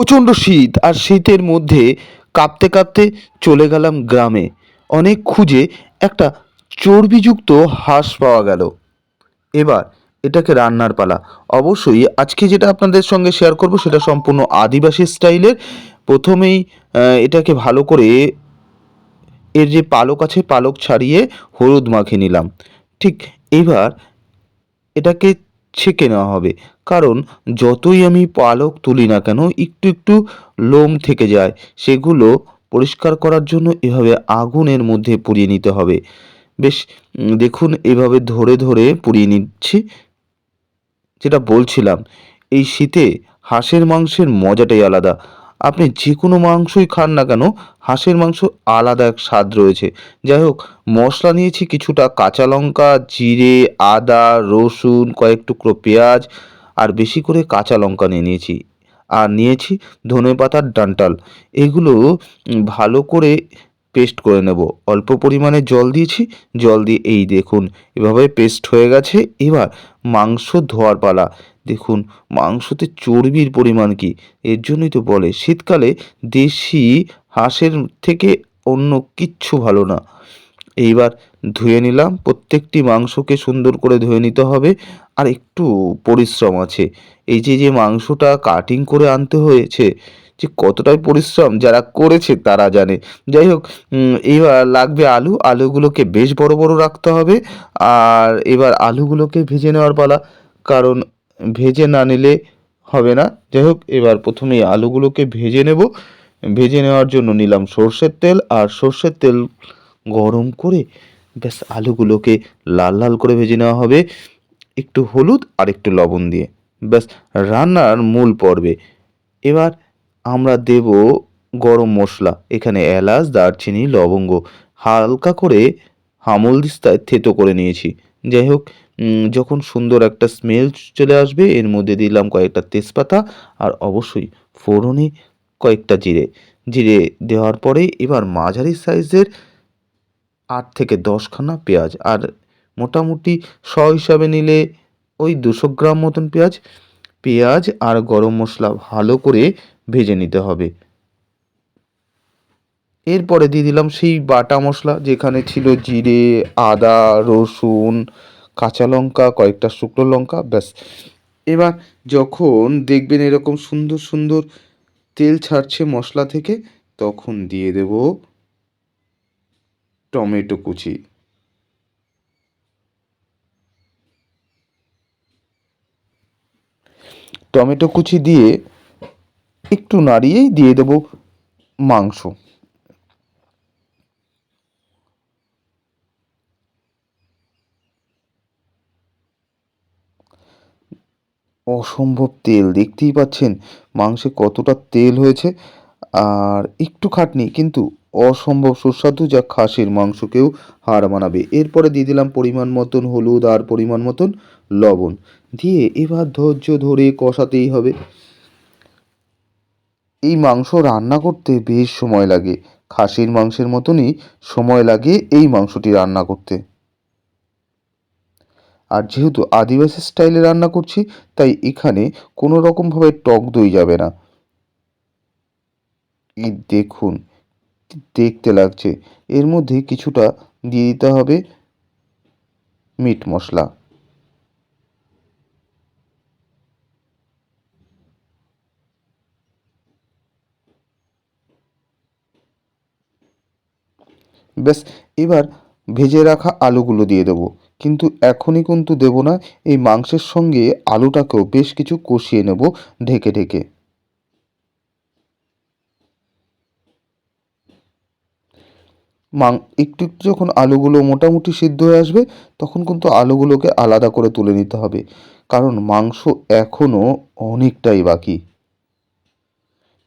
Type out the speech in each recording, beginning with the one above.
প্রচণ্ড শীত আর শীতের মধ্যে কাঁপতে কাঁপতে চলে গেলাম গ্রামে। অনেক খুঁজে একটা চর্বিযুক্ত হাঁস পাওয়া গেল। এবার এটাকে রান্নার পালা। অবশ্যই আজকে যেটা আপনাদের সঙ্গে শেয়ার করব সেটা সম্পূর্ণ আদিবাসী স্টাইলের। প্রথমেই এটাকে ভালো করে এর যে পালক আছে, পালক ছাড়িয়ে হলুদ মাখিয়ে নিলাম। ঠিক এবার এটাকে ছেঁকে নেওয়া হবে। কারণ, যতই আমি পালক তুলি না কেন, একটু একটু লোম থেকে যায়। সেগুলো পরিষ্কার করার জন্য এভাবে আগুনের মধ্যে পুড়িয়ে নিতে হবে। বেশ দেখুন, এভাবে ধরে ধরে পুড়িয়ে নিচ্ছি। যেটা বলছিলাম, এই শীতে হাঁসের মাংসের মজাটাই আলাদা। আপনি যে কোনো মাংসই খান না কেন, হাঁসের মাংস আলাদা এক স্বাদ রয়েছে। যাই হোক, মশলা নিয়েছি কিছুটা কাঁচা লঙ্কা, জিরে, আদা, রসুন, কয়েক টুকরো পেঁয়াজ, আর বেশি করে কাঁচা লঙ্কা নিয়ে নিয়েছি। আর নিয়েছি ধনে পাতার ডান্টাল। এগুলো ভালো করে পেস্ট করে নেব। অল্প পরিমাণে জল দিয়েছি। জল দিয়ে এই দেখুন, এভাবে পেস্ট হয়ে গেছে। এবার মাংস ধোয়ার পালা। দেখুন, মাংসতে চর্বির পরিমাণ কি? এর জন্যই তো বলে, শীতকালে দেশি হাঁসের থেকে অন্য কিচ্ছু ভালো না। এইবার ধুয়ে নিলাম, প্রত্যেকটি মাংসকে সুন্দর করে ধুয়ে নিতে হবে, আর একটু পরিশ্রম আছে। এই যে যে মাংসটা কাটিং করে আনতে হয়েছে, যে কতটাই পরিশ্রম যারা করেছে তারা জানে। যাই হোক এবার লাগবে আলু, আলুগুলোকে বেশ বড় বড় রাখতে হবে, আর এবার আলুগুলোকে ভেজে নেওয়ার পালা, কারণ ভেজে না নিলে হবে না। যাই হোক, এবার প্রথমে আলুগুলোকে ভেজে নেব। ভেজে নেওয়ার জন্য নিলাম সর্ষের তেল, আর সর্ষের তেল গরম করে ব্যাস আলুগুলোকে লাল লাল করে ভেজে নেওয়া হবে। একটু হলুদ আর একটু লবণ দিয়ে। ব্যাস, রান্নার মূল পর্বে। এবার আমরা দেব গরম মশলা, এখানে এলাচ, দারচিনি, লবঙ্গ। হালকা করে হামল দিস্তায় থেতো করে নিয়েছি। যাই হোক যখন সুন্দর একটা স্মেল চলে আসবে, এর মধ্যে দিলাম কয়েকটা তেজপাতা আর অবশ্যই ফোড়নে কয়েকটা জিরে। জিরে দেওয়ার পরে এবার মাঝারি সাইজের আট থেকে দশখানা পেঁয়াজ আর মোটামুটি স হিসাবে নিলে ওই দুশো গ্রাম মতন পেঁয়াজ। পেঁয়াজ আর গরম মশলা ভালো করে ভেজে নিতে হবে। এরপরে দিয়ে দিলাম সেই বাটা মশলা যেখানে ছিল জিরে, আদা, রসুন কাঁচা লঙ্কা, কয়েকটা শুকনো লঙ্কা, ব্যাস। এবার যখন দেখবেন এরকম সুন্দর সুন্দর তেল ছাড়ছে মশলা থেকে, তখন দিয়ে দেব টমেটো কুচি। টমেটো কুচি দিয়ে একটু নাড়িয়েই দিয়ে দেব মাংস। অসম্ভব তেল। দেখতেই পাচ্ছেন মাংসে কতটা তেল হয়েছে। আর একটু খাটনি, কিন্তু অসম্ভব সুস্বাদু যা খাসির মাংসকেও হার মানাবে। এরপরে দিয়ে দিলাম পরিমাণ মতন হলুদ আর পরিমাণ মতন লবণ। দিয়ে এবার ধৈর্য ধরে কষাতেই হবে। এই মাংস রান্না করতে বেশ সময় লাগে। খাসির মাংসের মতনই সময় লাগে এই মাংসটি রান্না করতে। আর যেহেতু আদিবাসী স্টাইলে রান্না করছি, তাই এখানে কোনো রকমভাবে টক দই যাবে না। এই দেখুন, দেখতে লাগছে। এর মধ্যে কিছুটা দিয়ে দিতে হবে মিট মশলা। ব্যাস, এবার ভেজে রাখা আলুগুলো দিয়ে দেবো। কিন্তু এখনই কিন্তু দেবো না, এই মাংসের সঙ্গে আলুটাকেও বেশ কিছু কষিয়ে নেব ঢেকে ঢেকে। মাং, একটু একটু যখন আলুগুলো মোটামুটি সিদ্ধ হয়ে আসবে, তখন কিন্তু আলুগুলোকে আলাদা করে তুলে নিতে হবে, কারণ মাংস এখনও অনেকটাই বাকি।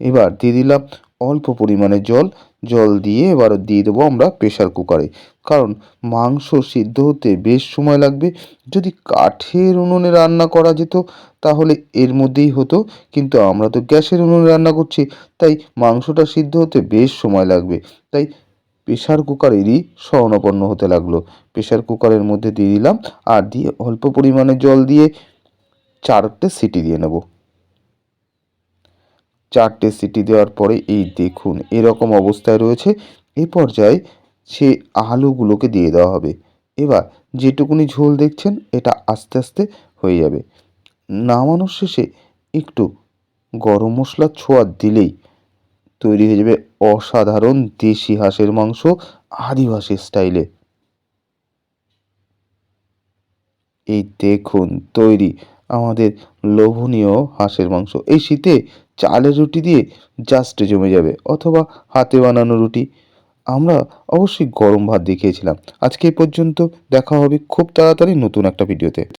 এবার দিয়ে দিলাম অল্প পরিমাণে জল জল দিয়ে এবার দিয়ে দেবো আমরা প্রেশার কুকারে কারণ মাংস সিদ্ধ হতে বেশ সময় লাগবে। যদি কাঠের উনুনে রান্না করা যেত, তাহলে এর মধ্যেই হতো। কিন্তু আমরা তো গ্যাসের উনুনে রান্না করছি, তাই মাংসটা সিদ্ধ হতে বেশ সময় লাগবে। তাই প্রেশার কুকারেরই শরণাপন্ন হতে লাগল। প্রেশার কুকারের মধ্যে দিয়ে দিলাম আর দিয়ে অল্প পরিমাণে জল দিয়ে চারটে সিটি দিয়ে নেব। চারটে সিটি দেওয়ার পরে, এই দেখুন, এরকম অবস্থায় রয়েছে, এ পর্যায়ে সে আলুগুলোকে দিয়ে দেওয়া হবে। এবার যেটুকুনি ঝোল দেখছেন, এটা আস্তে আস্তে হয়ে যাবে। নামানোর শেষে একটু গরম মশলার ছোঁয়া দিলেই তৈরি হয়ে যাবে অসাধারণ দেশি হাঁসের মাংস আদিবাসী স্টাইলে। এই দেখুন, তৈরি আমাদের লোভনীয় হাঁসের মাংস। এই শীতে চালের রুটি দিয়ে জাস্ট জমে যাবে অথবা হাতে বানানো রুটি। আমরা অবশ্যই গরম ভাত দিয়ে খেয়েছিলাম। আজকে এই পর্যন্ত দেখা হবে খুব তাড়াতাড়ি নতুন একটা ভিডিওতে